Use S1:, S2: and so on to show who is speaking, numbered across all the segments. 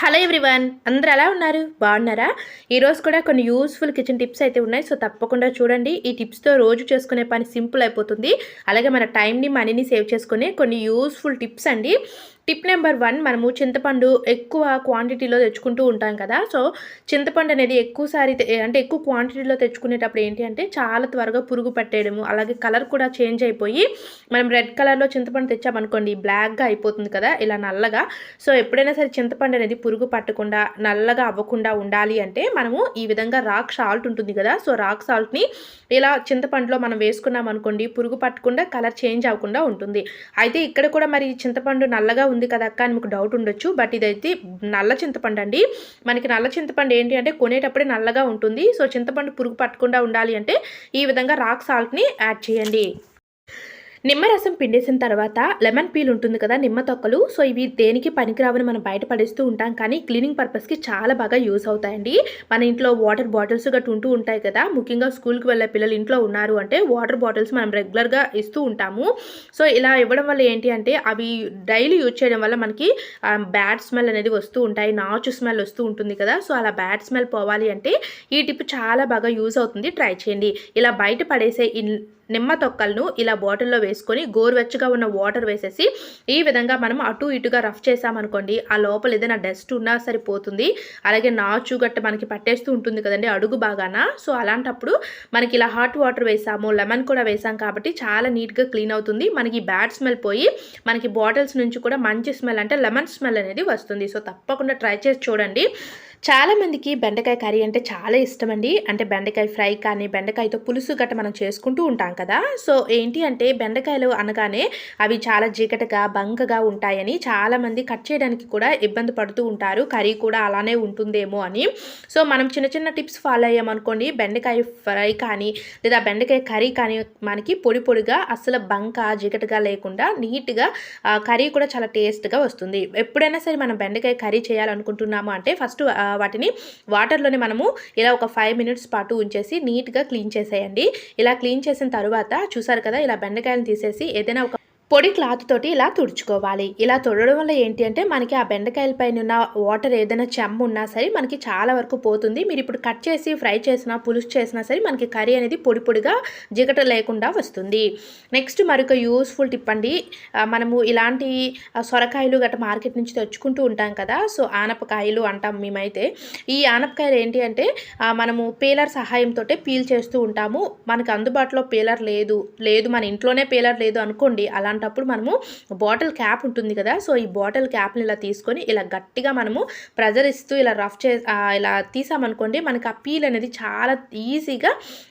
S1: Hello everyone అందరూ ఎలా ఉన్నారు? బాగున్నారా? ఈరోజు కూడా కొన్ని యూస్ఫుల్ కిచెన్ టిప్స్ అయితే ఉన్నాయి. సో తప్పకుండా చూడండి. ఈ టిప్స్తో రోజు చేసుకునే పని సింపుల్ అయిపోతుంది. అలాగే మన టైంని మనీని సేవ్ చేసుకునే కొన్ని యూస్ఫుల్ టిప్స్ అండి. టిప్ నెంబర్ వన్ మనము చింతపండు ఎక్కువ క్వాంటిటీలో తెచ్చుకుంటూ ఉంటాం కదా. సో చింతపండు అనేది ఎక్కువసారి అంటే ఎక్కువ క్వాంటిటీలో తెచ్చుకునేటప్పుడు ఏంటి అంటే చాలా త్వరగా పురుగు పట్టేయడము అలాగే కలర్ కూడా చేంజ్ అయిపోయి మనం రెడ్ కలర్లో చింతపండు తెచ్చామనుకోండి బ్లాక్గా అయిపోతుంది కదా ఇలా నల్లగా. సో ఎప్పుడైనా సరే చింతపండు అనేది పురుగు పట్టకుండా నల్లగా అవ్వకుండా ఉండాలి అంటే మనము ఈ విధంగా రాక్ సాల్ట్ ఉంటుంది కదా. సో రాక్ సాల్ట్ని ఇలా చింతపండులో మనం వేసుకున్నాం అనుకోండి పురుగు పట్టకుండా కలర్ చేంజ్ అవ్వకుండా ఉంటుంది. అయితే ఇక్కడ కూడా మరి చింతపండు నల్లగా ఉంది కదా అక్క అని మీకు డౌట్ ఉండొచ్చు. బట్ ఇదైతే నల్ల చింతపండు అండి. మనకి నల్ల చింతపండు ఏంటి అంటే కొనేటప్పుడే నల్లగా ఉంటుంది. సో చింతపండు పురుగు పట్టకుండా ఉండాలి అంటే ఈ విధంగా రాక్ సాల్ట్ని యాడ్ చేయండి. నిమ్మరసం పిండేసిన తర్వాత లెమన్ పీల్ ఉంటుంది కదా నిమ్మ తొక్కలు. సో ఇవి దేనికి పనికిరావని మనం బయట పడేస్తూ ఉంటాం. కానీ క్లీనింగ్ పర్పస్కి చాలా బాగా యూస్ అవుతాయండి. మన ఇంట్లో వాటర్ బాటిల్స్ గట్టు ఉంటూ ఉంటాయి కదా. ముఖ్యంగా స్కూల్కి వెళ్ళే పిల్లలు ఇంట్లో ఉన్నారు అంటే వాటర్ బాటిల్స్ మనం రెగ్యులర్గా ఇస్తూ ఉంటాము. సో ఇలా ఇవ్వడం వల్ల ఏంటి అంటే అవి డైలీ యూజ్ చేయడం వల్ల మనకి బ్యాడ్ స్మెల్ అనేది వస్తూ ఉంటాయి. నాచు స్మెల్ వస్తూ ఉంటుంది కదా. సో అలా బ్యాడ్ స్మెల్ పోవాలి అంటే ఈ టిప్ చాలా బాగా యూజ్ అవుతుంది. ట్రై చేయండి. ఇలా బయట పడేసే నిమ్మ తొక్కలను ఇలా బాటిల్లో వేసుకొని గోరువెచ్చగా ఉన్న వాటర్ వేసేసి ఈ విధంగా మనం అటు ఇటుగా రఫ్ చేసామనుకోండి ఆ లోపల ఏదైనా డస్ట్ ఉన్నా సరిపోతుంది. అలాగే నాచు గట్ట మనకి పట్టేస్తూ ఉంటుంది కదండి అడుగు బాగాన సో అలాంటప్పుడు మనకి ఇలా హాట్ వాటర్ వేసాము లెమన్ కూడా వేసాం కాబట్టి చాలా నీట్గా క్లీన్ అవుతుంది. మనకి బ్యాడ్ స్మెల్ పోయి మనకి బాటిల్స్ నుంచి కూడా మంచి స్మెల్ అంటే లెమన్ స్మెల్ అనేది వస్తుంది. సో తప్పకుండా ట్రై చేసి చూడండి. చాలామందికి బెండకాయ కర్రీ అంటే చాలా ఇష్టం అండి అంటే బెండకాయ ఫ్రై కానీ బెండకాయతో పులుసు గట్ట మనం చేసుకుంటూ ఉంటాం కదా. సో ఏంటి అంటే బెండకాయలు అనగానే అవి చాలా జిగటగా బంకగా ఉంటాయని చాలామంది కట్ చేయడానికి కూడా ఇబ్బంది పడుతూ ఉంటారు. కర్రీ కూడా అలానే ఉంటుందేమో అని. సో మనం చిన్న చిన్న టిప్స్ ఫాలో అయ్యామనుకోండి బెండకాయ ఫ్రై కానీ లేదా బెండకాయ కర్రీ కానీ మనకి పొడి పొడిగా అసలు బంక జిగటగా లేకుండా నీట్గా కర్రీ కూడా చాలా టేస్ట్గా వస్తుంది. ఎప్పుడైనా సరే మనం బెండకాయ కర్రీ చేయాలనుకుంటున్నాము అంటే ఫస్ట్ వాటిని వాటర్లోనే మనము ఇలా ఒక ఫైవ్ మినిట్స్ పాటు ఉంచేసి నీట్గా క్లీన్ చేసేయండి. ఇలా క్లీన్ చేసిన తర్వాత చూసారు కదా ఇలా బెండకాయలు తీసేసి ఏదైనా ఒక పొడి క్లాత్ తోటి ఇలా తుడుచుకోవాలి. ఇలా తుడవడం వల్ల ఏంటి అంటే మనకి ఆ బెండకాయల పైన ఉన్న వాటర్ ఏదైనా చెమ్మ ఉన్నా సరే మనకి చాలా వరకు పోతుంది. మీరు ఇప్పుడు కట్ చేసి ఫ్రై చేసినా పులుసు చేసినా సరే మనకి కర్రీ అనేది పొడి పొడిగా జిగట లేకుండా వస్తుంది. నెక్స్ట్ మరొక యూస్ఫుల్ టిప్ అండి. మనము ఇలాంటి సొరకాయలు గట్రా మార్కెట్ నుంచి తెచ్చుకుంటూ ఉంటాం కదా సో ఆనపకాయలు అంటాం మేమైతే. ఈ ఆనపకాయలు ఏంటి అంటే మనము పీలర్ సహాయంతో పీల్ చేస్తూ ఉంటాము. మనకు అందుబాటులో పీలర్ లేదు. లేదు మన ఇంట్లోనే పీలర్ లేదు అనుకోండి అలాంటి అలాంటప్పుడు మనము బాటిల్ క్యాప్ ఉంటుంది కదా సో ఈ బాటిల్ క్యాప్ని ఇలా తీసుకొని ఇలా గట్టిగా మనము ప్రెజర్ ఇస్తూ ఇలా రఫ్ చే ఇలా తీసామనుకోండి మనకి ఆ పీల్ అనేది చాలా ఈజీగా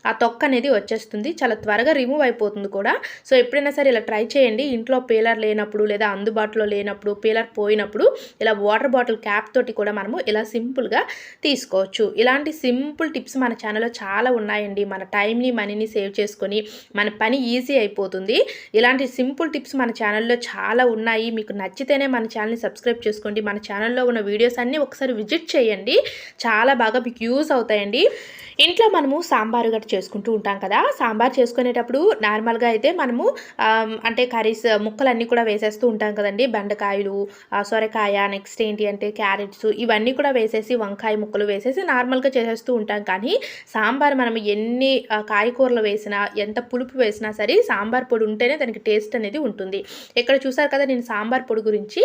S1: ఆ తొక్క అనేది వచ్చేస్తుంది చాలా త్వరగా రిమూవ్ అయిపోతుంది కూడా. సో ఎప్పుడైనా సరే ఇలా ట్రై చేయండి ఇంట్లో పీలర్ లేనప్పుడు లేదా అందుబాటులో లేనప్పుడు పీలర్ పోయినప్పుడు ఇలా వాటర్ బాటిల్ క్యాప్ తోటి కూడా మనము ఇలా సింపుల్గా తీసుకోవచ్చు. ఇలాంటి సింపుల్ టిప్స్ మన ఛానల్లో చాలా ఉన్నాయండి. మన టైంని మనీని సేవ్ చేసుకొని మన పని ఈజీ అయిపోతుంది. ఇలాంటి సింపుల్ టిప్స్ మన ఛానల్లో చాలా ఉన్నాయి. మీకు నచ్చితేనే మన ఛానల్ని సబ్స్క్రైబ్ చేసుకోండి. మన ఛానల్లో ఉన్న వీడియోస్ అన్నీ ఒకసారి విజిట్ చేయండి. చాలా బాగా మీకు యూజ్ అవుతాయండి. ఇంట్లో మనము సాంబారు గట్ట చేసుకుంటూ ఉంటాం కదా. సాంబార్ చేసుకునేటప్పుడు నార్మల్గా అయితే మనము అంటే కర్రీస్ ముక్కలన్నీ కూడా వేసేస్తూ ఉంటాం కదండి. బెండకాయలు సొరకాయ నెక్స్ట్ ఏంటి అంటే క్యారెట్స్ ఇవన్నీ కూడా వేసేసి వంకాయ ముక్కలు వేసేసి నార్మల్గా చేసేస్తూ ఉంటాం. కానీ సాంబార్ మనం ఎన్ని కాయకూరలు వేసినా ఎంత పులుపు వేసినా సరే సాంబార్ పొడి ఉంటేనే దానికి టేస్ట్ అనేది ఉంటుంది. ఇక్కడ చూసారు కదా నేను సాంబార్ పొడి గురించి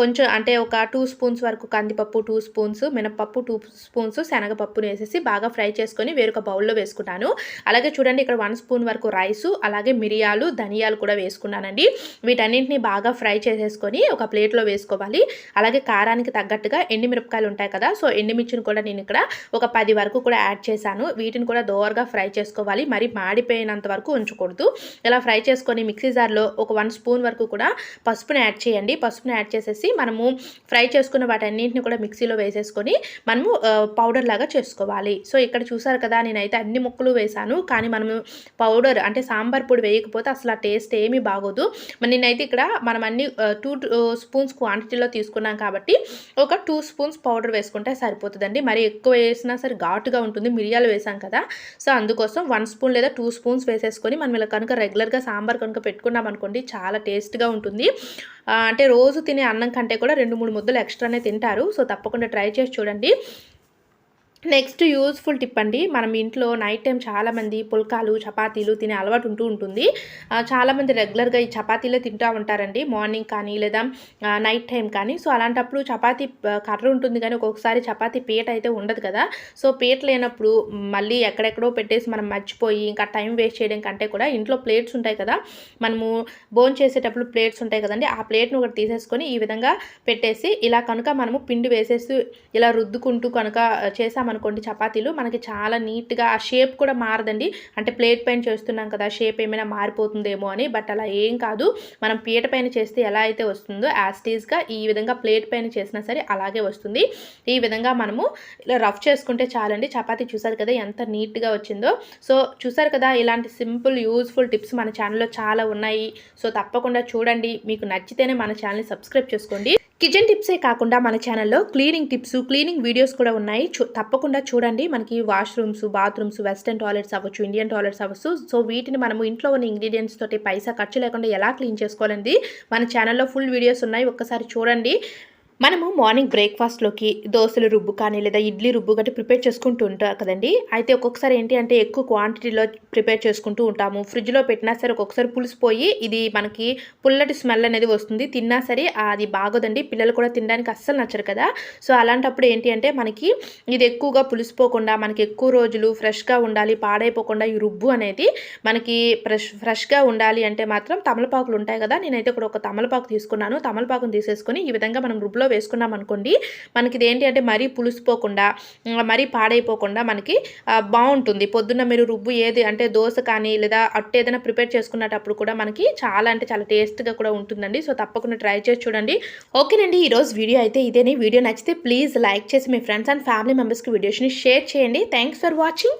S1: కొంచెం అంటే ఒక టూ స్పూన్స్ వరకు కందిపప్పు టూ స్పూన్స్ మినపప్పు టూ స్పూన్స్ శనగపప్పును వేసేసి బాగా ఫ్రై చేసుకొని వేరొక బౌల్లో వేసుకుంటాను అలాగే చూడండి ఇక్కడ వన్ స్పూన్ వరకు రైసు అలాగే మిరియాలు ధనియాలు కూడా వేసుకున్నానండి. వీటన్నింటిని బాగా ఫ్రై చేసేసుకొని ఒక ప్లేట్లో వేసుకోవాలి. అలాగే కారానికి తగ్గట్టుగా ఎండిమిరపకాయలు ఉంటాయి కదా సో ఎండిమిర్చిని కూడా నేను ఇక్కడ ఒక పది వరకు కూడా యాడ్ చేశాను. వీటిని కూడా దోరగా ఫ్రై చేసుకోవాలి. మరి మాడిపోయినంత వరకు ఉంచకూడదు. ఇలా ఫ్రై చేసుకొని మిక్సీ జార్లో ఒక వన్ స్పూన్ వరకు కూడా పసుపుని యాడ్ చేయండి. పసుపుని యాడ్ చేసేసి మనము ఫ్రై చేసుకున్న వాటన్నింటిని కూడా మిక్సీలో వేసేసుకొని మనము పౌడర్ లాగా చేసుకోవాలి. సో ఇక్కడ చూసారు కదా నేనైతే అన్ని ముక్కలు వేశాను కానీ మనము పౌడర్ అంటే సాంబార్ పొడి వేయకపోతే అసలు ఆ టేస్ట్ ఏమీ బాగోదు. నేనైతే ఇక్కడ మనం అన్ని టూ స్పూన్స్ క్వాంటిటీలో తీసుకున్నాం కాబట్టి ఒక టూ స్పూన్స్ పౌడర్ వేసుకుంటే సరిపోతుందండి. మరి ఎక్కువ వేసినా సరే ఘాటుగా ఉంటుంది. మిరియాలు వేసాం కదా. సో అందుకోసం వన్ స్పూన్ లేదా టూ స్పూన్స్ వేసేసుకొని మనం ఇలా కనుక రెగ్యులర్గా సాంబార్ కనుక పెట్టుకున్నాం అనుకోండి చాలా టేస్ట్గా ఉంటుంది. అంటే రోజు తినే అన్నం కంటే కూడా రెండు మూడు ముద్దలు ఎక్స్ట్రానే తింటారు. సో తప్పకుండా ట్రై చేసి చూడండి. నెక్స్ట్ యూస్ఫుల్ టిప్ అండి మనం ఇంట్లో నైట్ టైం చాలామంది పుల్కాలు చపాతీలు తినే అలవాటు ఉంటూ ఉంటుంది. చాలామంది రెగ్యులర్గా ఈ చపాతీలే తింటూ ఉంటారండి మార్నింగ్ కానీ లేదా నైట్ టైం కానీ. సో అలాంటప్పుడు చపాతీ కర్ర ఉంటుంది కానీ ఒక్కొక్కసారి చపాతీ పీట అయితే ఉండదు కదా. సో పీట లేనప్పుడు మళ్ళీ ఎక్కడెక్కడో పెట్టేసి మనం మర్చిపోయి ఇంకా టైం వేస్ట్ చేయడం కంటే కూడా ఇంట్లో ప్లేట్స్ ఉంటాయి కదా. మనము బోన్ చేసేటప్పుడు ప్లేట్స్ ఉంటాయి కదండి ఆ ప్లేట్ను ఒకటి తీసేసుకొని ఈ విధంగా పెట్టేసి ఇలా కనుక మనము పిండి వేసేసి ఇలా రుద్దుకుంటూ కనుక చేసామనుకోండి చపాతీలు మనకి చాలా నీట్గా ఆ షేప్ కూడా మారదండి. అంటే ప్లేట్ పైన చేస్తున్నాం కదా షేప్ ఏమైనా మారిపోతుందేమో అని. బట్ అలా ఏం కాదు. మనం పీట పైన చేస్తే ఎలా అయితే వస్తుందో యాస్టీజ్గా ఈ విధంగా ప్లేట్ పైన చేసినా సరే అలాగే వస్తుంది. ఈ విధంగా మనము ఇలా రఫ్ చేసుకుంటే చాలండి. చపాతీ చూసారు కదా ఎంత నీట్గా వచ్చిందో. సో చూసారు కదా ఇలాంటి సింపుల్ యూస్ఫుల్ టిప్స్ మన ఛానల్లో చాలా ఉన్నాయి. సో తప్పకుండా చూడండి. మీకు నచ్చితేనే మన ఛానల్ని సబ్స్క్రైబ్ చేసుకోండి. కిచెన్ టిప్సే కాకుండా మన ఛానల్లో క్లీనింగ్ టిప్స్ క్లీనింగ్ వీడియోస్ కూడా ఉన్నాయి. చూ- తప్పకుండా చూడండి. మనకి వాష్రూమ్స్ బాత్రూమ్స్ వెస్టర్న్ టాయిలెట్స్ అవ్వచ్చు ఇండియన్ టాయిలెట్స్ అవ్వచ్చు. సో వీటిని మనము ఇంట్లో ఉన్న ఇంగ్రీడియంట్స్ తోటి పైసా ఖర్చు లేకుండా ఎలా క్లీన్ చేసుకోవాలండి? మన ఛానల్లో ఫుల్ వీడియోస్ ఉన్నాయి. ఒక్కసారి చూడండి. మనము మార్నింగ్ బ్రేక్ఫాస్ట్లోకి దోశలు రుబ్బు కానీ లేదా ఇడ్లీ రుబ్బు గట్టి ప్రిపేర్ చేసుకుంటూ ఉంటాం కదండి. అయితే ఒక్కొక్కసారి ఏంటి అంటే ఎక్కువ క్వాంటిటీలో ప్రిపేర్ చేసుకుంటూ ఉంటాము. ఫ్రిడ్జ్లో పెట్టినా సరే ఒక్కొక్కసారి పులిసిపోయి ఇది మనకి పుల్లటి స్మెల్ అనేది వస్తుంది. తిన్నా సరే అది బాగోదండి. పిల్లలు కూడా తినడానికి అస్సలు నచ్చరు కదా. సో అలాంటప్పుడు ఏంటి అంటే మనకి ఇది ఎక్కువగా పులిసిపోకుండా మనకి ఎక్కువ రోజులు ఫ్రెష్గా ఉండాలి పాడైపోకుండా ఈ రుబ్బు అనేది మనకి ఫ్రెష్ ఫ్రెష్గా ఉండాలి అంటే మాత్రం తమలపాకులు ఉంటాయి కదా. నేనైతే ఇక్కడ ఒక తమలపాకు తీసుకున్నాను. తమలపాకును తీసేసుకొని ఈ విధంగా మనం రుబ్బులో వేసుకున్నాం అనుకోండి మనకి ఇది ఏంటి అంటే మరీ పులుసుపోకుండా మరీ పాడైపోకుండా మనకి బాగుంటుంది. పొద్దున్న మీరు రుబ్బు ఏది అంటే దోశ కానీ లేదా అట్టు ఏదైనా ప్రిపేర్ చేసుకునేటప్పుడు కూడా మనకి చాలా అంటే చాలా టేస్ట్గా కూడా ఉంటుందండి. సో తప్పకుండా ట్రై చేసి చూడండి. ఓకేనండి ఈరోజు వీడియో అయితే ఇదేని. వీడియో నచ్చితే ప్లీజ్ లైక్ చేసి మీ ఫ్రెండ్స్ అండ్ ఫ్యామిలీ మెంబర్స్కి వీడియోస్ని షేర్ చేయండి. Thanks for watching.